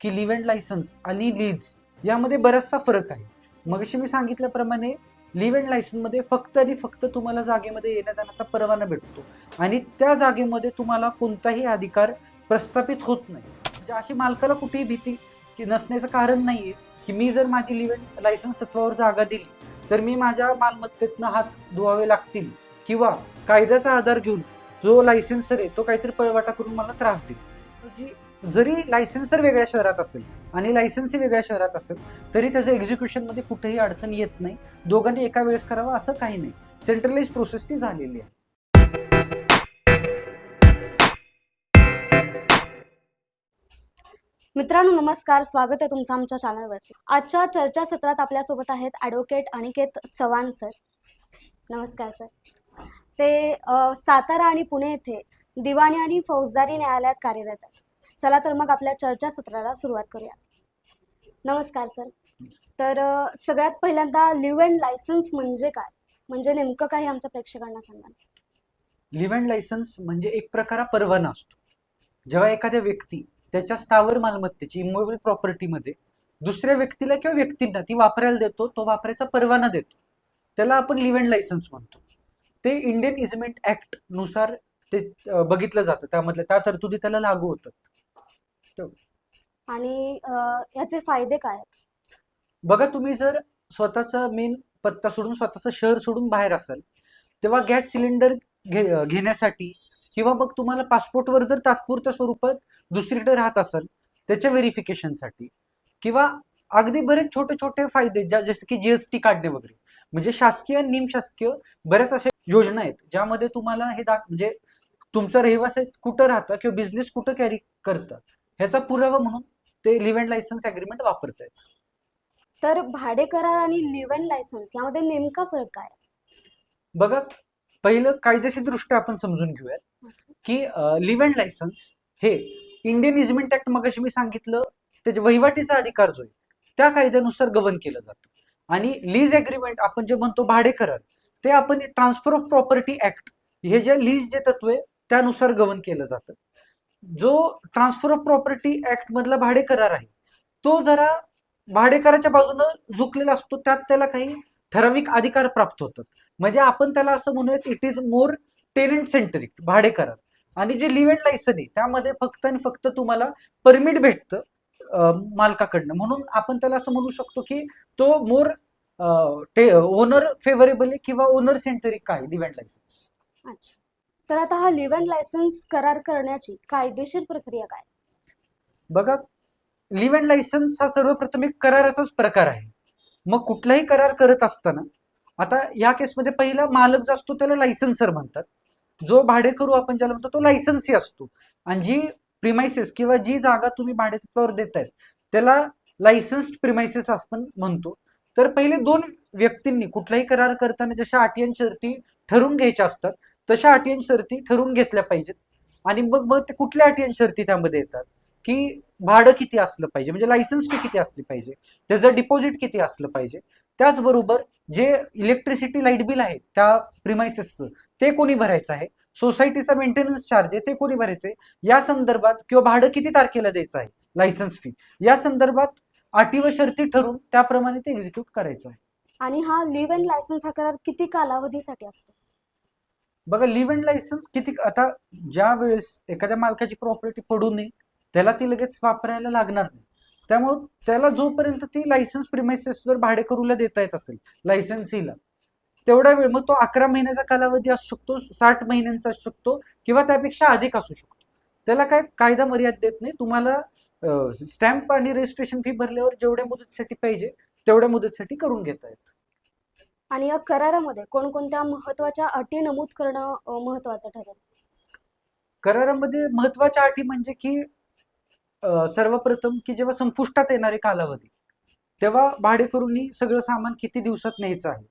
की leave and licence आणि lease यामध्ये बराचसा फरक आहे. मग मी सांगितल्याप्रमाणे लिव्ह अँड लायसन्समध्ये फक्त आणि फक्त तुम्हाला जागेमध्ये येण्या जाण्याचा परवाना भेटतो. आणि त्या जागेमध्ये तुम्हाला कोणताही अधिकार प्रस्थापित होत नाही. म्हणजे अशी मालकाला कुठेही भीती की नसण्याचं कारण नाही आहे की मी जर माझी लिव्ह अँड लायसन्स तत्वावर जागा दिली तर मी माझ्या मालमत्तेतनं हात धुवावे लागतील किंवा कायद्याचा आधार घेऊन जो लायसन्सर आहे तो काहीतरी पळवाटा करून मला त्रास देईल. जी जरी लायसन्सर वेगळ्या शहरात असेल आणि लायसन्सही वेगळ्या शहरात असेल तरी त्याचं एक्झिक्युशनमध्ये कुठेही अडचण येत नाही. दोघांनी एका वेळेस करावं असं काही नाही. सेंट्रलाइज प्रोसेस ती झालेली आहे. मित्रांनो नमस्कार. स्वागत आहे तुमचं आमच्या चॅनलवरती आजच्या चर्चासत्रात आपल्यासोबत आहेत ॲडव्होकेट अनिकेत चव्हाण सर नमस्कार सर ते सातारा आणि पुणे येथे दिवाणी आणि फौजदारी न्यायालयात कार्यरत आहेत. चला तर मग आपल्या चर्चासत्राला सुरुवात करूया नमस्कार सर. तर सगळ्यात पहिल्यांदा लिव्ह अँड लायसन्स म्हणजे काय? म्हणजे नेमकं काही आमच्या प्रेक्षकांना सांगा लिव्ह अँड लायसन्स म्हणजे एक प्रकार परवाना असतो. जेव्हा एखाद्या व्यक्ती त्याच्या स्थावर मालमत्तेची इमोबल प्रॉपर्टीमध्ये दुसऱ्या व्यक्तीला किंवा व्यक्तींना ती वापरायला देतो तो वापरायचा परवाना देतो. त्याला आपण लिव्ह अँड लायसन्स म्हणतो. ते इंडियन इजमेंट ऍक्टनुसार ते बघितलं जातं त्यामधल्या त्या तरतुदी त्याला लागू होतात. आणि याचे फायदे काय बघा तुम्ही जर स्वतःचा मेन पत्ता सोडून स्वतःचं शहर सोडून बाहेर असाल तेव्हा गॅस सिलेंडर घे घेण्यासाठी किंवा मग तुम्हाला पासपोर्टवर जर तात्पुरत्या स्वरूपात दुसरीकडे राहत असाल त्याच्या व्हेरिफिकेशनसाठी किंवा अगदी बरेच छोटे छोटे फायदे ज्या जसे की जीएसटी काढणे वगैरे. म्हणजे शासकीय आणि निमशासकीय बऱ्याच अशा योजना आहेत ज्यामध्ये तुम्हाला हे दाख म्हणजे तुमचा रहिवासी कुठं राहतं किंवा बिझनेस कुठं कॅरी करतं. ह्याचा पुरावा म्हणून ते लिव्ह अँड लायसन्स अग्रीमेंट वापरतायत. तर भाडे करार आणि लिव्ह अँड लायसन्स यामध्ये नेमका फरक काय? बघा पहिलं कायदेशीर दृष्ट्या आपण समजून घेऊयात की लिव्ह अँड लायसन्स हे इंडियन इजमेंट ऍक्ट मगाशी मी सांगितलं त्याच्या वहिवाटीचा अधिकार जो आहे त्या कायद्यानुसार गवर्न केलं जातं. आणि लीज अग्रीमेंट आपण जे म्हणतो भाडे करार ते आपण ट्रान्सफर ऑफ प्रॉपर्टी ऍक्ट हे जे लीज जे तत्व आहे त्यानुसार गवर्न केलं जातं. जो ट्रान्सफर ऑफ प्रॉपर्टी ऍक्ट मधला भाडे करार आहे तो जरा भाडेकराच्या बाजूनं झुकलेला असतो त्यात त्याला काही ठराविक अधिकार प्राप्त होतात. म्हणजे आपण त्याला असं म्हणूयात it is more tenant centric भाडे करार आणि जे लिव्ह अँड लायसन आहे त्यामध्ये फक्त आणि फक्त तुम्हाला परमिट भेटतं मालकाकडनं. म्हणून आपण त्याला असं म्हणू शकतो की तो मोर ओनर फेवरेबल आहे किंवा ओनर सेंटरिक काय लिव्ह अँड लायसन्स अच्छा. तर आता हा लिव्ह अँड लायसन्स करार करण्याची कायदेशीर प्रक्रिया काय? बघा लिव्ह अँड लायसन्स हा सर्वप्रथम एक कराराचाच प्रकार आहे. मग कुठलाही करार करत असताना आता या केसमध्ये पहिला मालक जो असतो त्याला लायसन्सर म्हणतात. जो भाडेकरू आपण ज्याला म्हणतो तो लायसन्सी असतो. आणि जी प्रिमायसेस किंवा जी जागा तुम्ही भाडेतत्वावर देतायत त्याला लायसन्स्ड प्रिमायसेस आपण म्हणतो. तर पहिले दोन व्यक्तींनी कुठलाही करार करताना जशा अटी आणि शर्ती ठरवून घ्यायच्या असतात तशा अटी आणि शर्ती ठरवून घेतल्या पाहिजेत. आणि मग मग ते कुठल्या अटी आणि शर्ती त्यामध्ये येतात? की भाडं किती असलं पाहिजे? म्हणजे लायसन्स फी किती असली पाहिजे? त्याचं डिपॉझिट किती असलं पाहिजे? त्याचबरोबर जे इलेक्ट्रिसिटी लाइट बिल आहे त्या प्रिमायसेसचं ते कोणी भरायचं आहे? सोसायटीचा मेंटेनन्स चार्ज आहे ते कोणी भरायचं आहे? या संदर्भात किंवा भाडं किती तारखेला द्यायचं आहे? लायसन्स फी या संदर्भात अटी व शर्ती ठरून त्याप्रमाणे ते एक्झिक्यूट करायचं आहे. आणि हा लिव्ह अँड लायसन्स हा करार किती कालावधीसाठी असतो? बघा लिव्ह अँड लायसन्स किती आता ज्या वेळेस एखाद्या मालकाची प्रॉपर्टी पडू नये त्याला ती लगेच वापरायला लागणार नाही. त्यामुळं त्याला जोपर्यंत ती लायसन्स प्रिमायसेसवर भाडेकरूला देता येत असेल लायसन्सीला तेवढा वेळ मग तो अकरा महिन्याचा कालावधी असू शकतो साठ महिन्यांचा असू शकतो किंवा त्यापेक्षा अधिक असू शकतो. त्याला काय कायदा मर्यादा देत नाही. तुम्हाला स्टॅम्प आणि रजिस्ट्रेशन फी भरल्यावर जेवढ्या मुदतीसाठी पाहिजे तेवढ्या मुदतीसाठी करून घेता येत. आणि या करारामध्ये कोणकोणत्या महत्त्वाच्या अटी नमूद करणं महत्वाचं ठरेल? करारामध्ये महत्त्वाच्या अटी म्हणजे की सर्वप्रथम की जेव्हा संपुष्टात येणारे कालावधी तेव्हा भाडेकरूंनी सगळं सामान किती दिवसात न्यायचं आहे?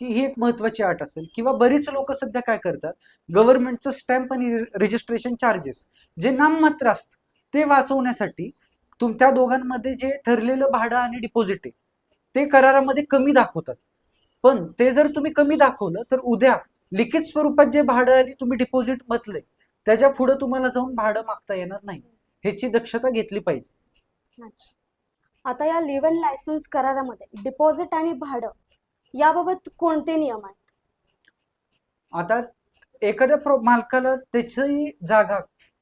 की ही एक महत्वाची अट असेल. किंवा बरीच लोक सध्या काय करतात? गव्हर्नमेंटचं स्टॅम्प आणि रजिस्ट्रेशन चार्जेस जे नाममात्र असत ते वाचवण्यासाठी तुम त्या दोघांमध्ये जे ठरलेलं भाडं आणि डिपॉझिट आहे ते करारामध्ये कमी दाखवतात. पण ते जर तुम्ही कमी दाखवलं तर उद्या लिखित स्वरूपात जे भाडं आणि तुम्ही डिपॉझिट म्हटलंय त्याच्या पुढे तुम्हाला जाऊन भाडं मागता येणार नाही. ह्याची दक्षता घेतली पाहिजे. आता या लिव्ह अँड लायसन्स करारामध्ये डिपॉझिट आणि भाडं याबाबत कोणते नियम आहेत? आता एखाद्या मालकाला त्याची जागा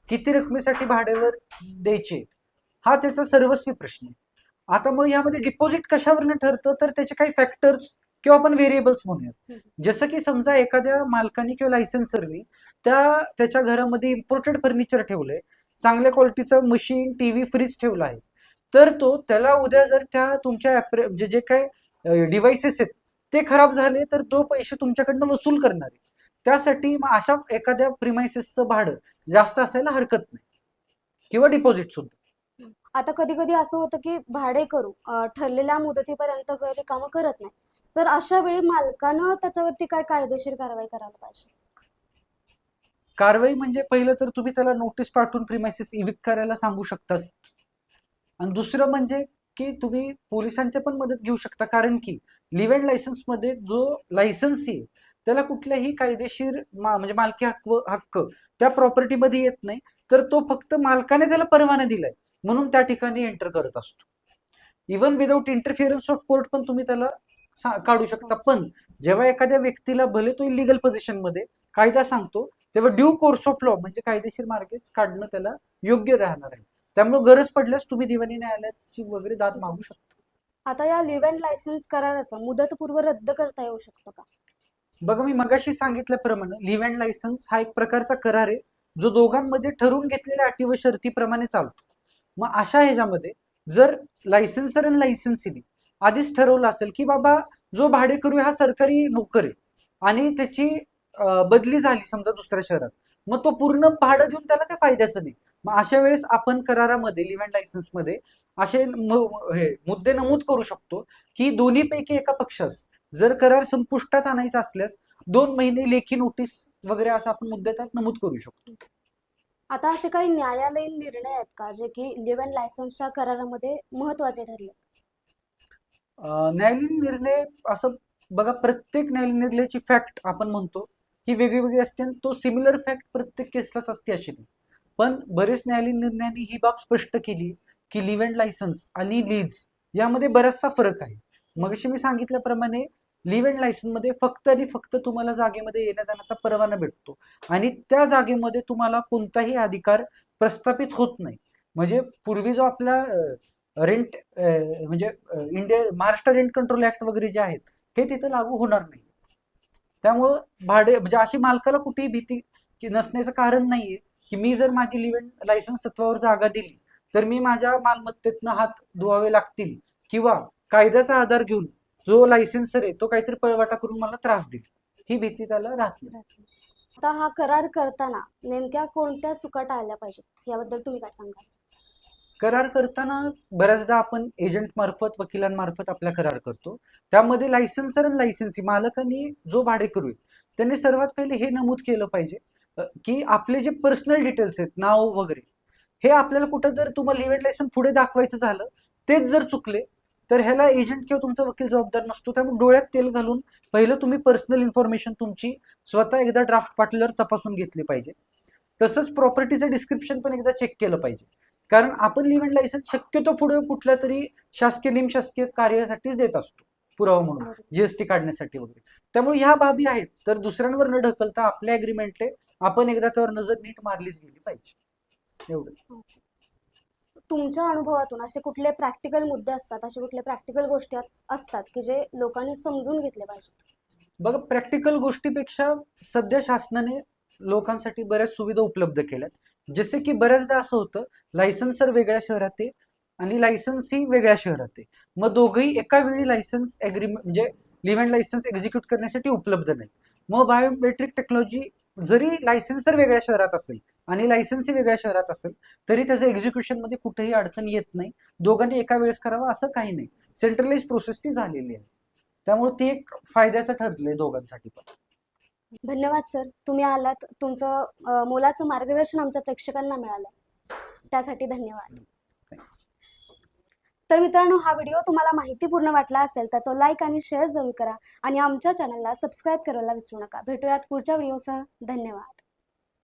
किती रकमेसाठी भाड्यावर द्यायची हा त्याचा सर्वस्वी प्रश्न आहे. आता मग यामध्ये डिपॉझिट कशावरनं ठरतं? तर त्याचे काही फॅक्टर्स किंवा आपण व्हेरिएबल्स म्हणूयात. जसं की समजा एखाद्या मालकाने किंवा लायसन्सरनी त्या त्याच्या घरामध्ये इम्पोर्टेड फर्निचर ठेवलंय चांगल्या क्वालिटीचं मशीन टीव्ही फ्रीज ठेवला आहे. तर तो त्याला उद्या जर त्या तुमच्या ऍप्रे म्हणजे जे काय डिव्हाइसेस आहेत ते खराब झाले तर तो पैसे तुमच्याकडनं वसूल करणार आहे. त्यासाठी मग अशा एखाद्या प्रिमायसेसचं भाडं जास्त असायला हरकत नाही. किंवा डिपॉझिट सुद्धा. आता कधी कधी असं होतं की भाडे करू ठरलेल्या मुदतीपर्यंत घरी कामं करत नाही. तर अशा वेळी मालकानं त्याच्यावरती काय कायदेशीर कारवाई करायला पाहिजे? कारवाई म्हणजे पहिलं तर तुम्ही त्याला नोटीस पाठवून प्रिमायसेस इविक करायला सांगू शकता आणि दुसरं म्हणजे की तुम्ही पोलिसांची पण मदत घेऊ शकता कारण की लिव्ह अँड लायसन्समध्ये जो लायसन्स आहे त्याला कुठल्याही कायदेशीर मा- म्हणजे मालकी हक्क हक्क त्या प्रॉपर्टीमध्ये येत नाही. तर तो फक्त मालकाने त्याला परवाना दिलाय म्हणून त्या ठिकाणी एंटर करत असतो. Even without interference of court पण तुम्ही त्याला काढू शकता. पण जेव्हा एखाद्या व्यक्तीला भले तो इलिगल पोझिशनमध्ये कायदा सांगतो तेव्हा ड्यू कोर्स ऑफ लॉ म्हणजे कायदेशीर मार्गेच काढणं त्याला योग्य राहणार आहे. त्यामुळे गरज पडल्यास तुम्ही दिवाणी न्यायालयाची वगैरे दाद मागू शकता. आता या लिव्ह अँड लायसन्स कराराचं मुदतपूर्व रद्द करता येऊ शकतं का? बघा मी मगाशी सांगितल्याप्रमाणे लिव्ह अँड लायसन्स हा एक प्रकारचा करार आहे जो दोघांमध्ये ठरवून घेतलेल्या अटी व शर्तीप्रमाणे चालतो. मग अशा ह्याच्यामध्ये जर लायसन्सर आणि लायसन्सीने आधीच ठरवलं असेल की बाबा जो भाडेकरू हा सरकारी नोकर आहे. आणि त्याची बदली झाली समजा दुसऱ्या शहरात. मग तो पूर्ण भाडं देऊन त्याला काही फायद्याचं नाही. मग अशा वेळेस आपण करारामध्ये लिव्ह अँड लायसन्समध्ये असे हे मुद्दे नमूद करू शकतो की दोन्हीपैकी एका पक्षास जर करार संपुष्टात आणायचा असल्यास दोन महिने लेखी नोटीस वगैरे असं आपण मुद्दे त्यात नमूद करू शकतो. आता असे काही न्यायालयीन निर्णय आहेत का जे की लिव्ह अँड लायसन्सच्या करारामध्ये महत्त्वाचे ठरले? न्यायालयीन निर्णय असं बघा प्रत्येक न्यायालयीन निर्णयाची फॅक्ट आपण म्हणतो ही वेगळी वेगळी असते आणि तो सिमिलर फॅक्ट प्रत्येक केसलाच असते अशी नाही. पण बरेच न्यायालयीन निर्णयांनी ही बाब स्पष्ट केली की लिव्ह अँड लायसन्स आणि लीज यामध्ये बराचसा फरक आहे. मगाशी मी सांगितल्याप्रमाणे लिव्ह अँड लायसन्समध्ये फक्त आणि फक्त तुम्हाला जागेमध्ये येण्या जाण्याचा परवाना भेटतो आणि त्या जागेमध्ये तुम्हाला कोणताही अधिकार प्रस्थापित होत नाही. म्हणजे पूर्वी जो आपला रेंट म्हणजे India Maharashtra rent control act वगैरे जे आहेत हे तिथं लागू होणार नाही. त्यामुळं भाडे म्हणजे अशी मालकाला कुठेही भीती की नसण्याचं कारण नाहीये की मी जर माझी लिव्ह लायसन्स तत्वावर जागा दिली तर मी माझ्या मालमत्तेतनं हात धुवावे लागतील किंवा कायद्याचा आधार घेऊन जो लायसन्सर आहे तो काहीतरी पळवाटा करून मला त्रास देईल. ही भीती त्याला राहत नाही. आता हा करार करताना नेमक्या कोणत्या चुका टाळल्या पाहिजेत? याबद्दल तुम्ही काय सांगाल? करार करताना बऱ्याचदा आपण एजंट मार्फत वकिलांमार्फत आपला करार करतो. त्यामध्ये लायसन्सर आणि लायसन्सी मालकांनी जो भाडेकरू आहे त्यांनी सर्वात पहिले हे नमूद केलं पाहिजे की आपले जे पर्सनल डिटेल्स आहेत नाव वगैरे हे आपल्याला कुठं जर तुम्हाला लिव्ह लायसन पुढे दाखवायचं झालं तेच जर चुकले तर ह्याला एजंट किंवा तुमचा वकील जबाबदार नसतो. त्यामुळे डोळ्यात तेल घालून पहिलं तुम्ही पर्सनल इन्फॉर्मेशन तुमची स्वतः एकदा ड्राफ्ट पाठवल्यावर तपासून घेतली पाहिजे. तसंच प्रॉपर्टीचं डिस्क्रिप्शन पण एकदा चेक केलं पाहिजे. कारण आपण लिव्ह लायसन्स शक्यतो पुढे कुठल्या तरी शासकीय निमशासकीय कार्यासाठीच देत असतो. पुरावा म्हणून. जीएसटी काढण्यासाठी वगैरे. त्यामुळे ह्या बाबी आहेत. तर दुसऱ्यांवर न ढकलता आपल्या अग्रीमेंटले आपण एकदा त्यावर नजर नीट मारलीच गेली पाहिजे. एवढं. तुमच्या अनुभवातून असे कुठले प्रॅक्टिकल मुद्दे असतात असे कुठले प्रॅक्टिकल गोष्टी अस- असतात की जे लोकांनी समजून घेतले पाहिजेत? बघा प्रॅक्टिकल गोष्टीपेक्षा सध्या शासनाने लोकांसाठी बऱ्याच सुविधा उपलब्ध केल्यात. जसे की बऱ्याचदा असं होतं लायसन्सर वेगळ्या शहरात आहे आणि लायसन्सी वेगळ्या शहरात आहे. मग दोघंही एका वेळी लायसन्स अग्रीमेंट म्हणजे लिव्ह अँड लायसन्स एक्झिक्यूट करण्यासाठी उपलब्ध नाही मग बायोमेट्रिक टेक्नॉलॉजी जरी लायसन्सर वेगळ्या शहरात असेल आणि लायसन्सही वेगळ्या शहरात असेल तरी त्याचं एक्झिक्युशनमध्ये कुठेही अडचण येत नाही. दोघांनी एका वेळेस करावं असं काही नाही. सेंट्रलाइज प्रोसेस ती झालेली आहे. त्यामुळे ती एक फायद्याचं ठरलंय दोघांसाठी पण. धन्यवाद सर. तुम्ही आलात. तुमचं मोलाचं मार्गदर्शन आमच्या प्रेक्षकांना मिळालं. त्यासाठी धन्यवाद. तर मित्रांनो हा व्हिडिओ तुम्हाला माहितीपूर्ण वाटला असेल तर तो लाईक आणि शेअर जरूर करा. आणि आमच्या चॅनलला सबस्क्राईब करायला विसरू नका. भेटूयात पुढच्या व्हिडिओसह. धन्यवाद.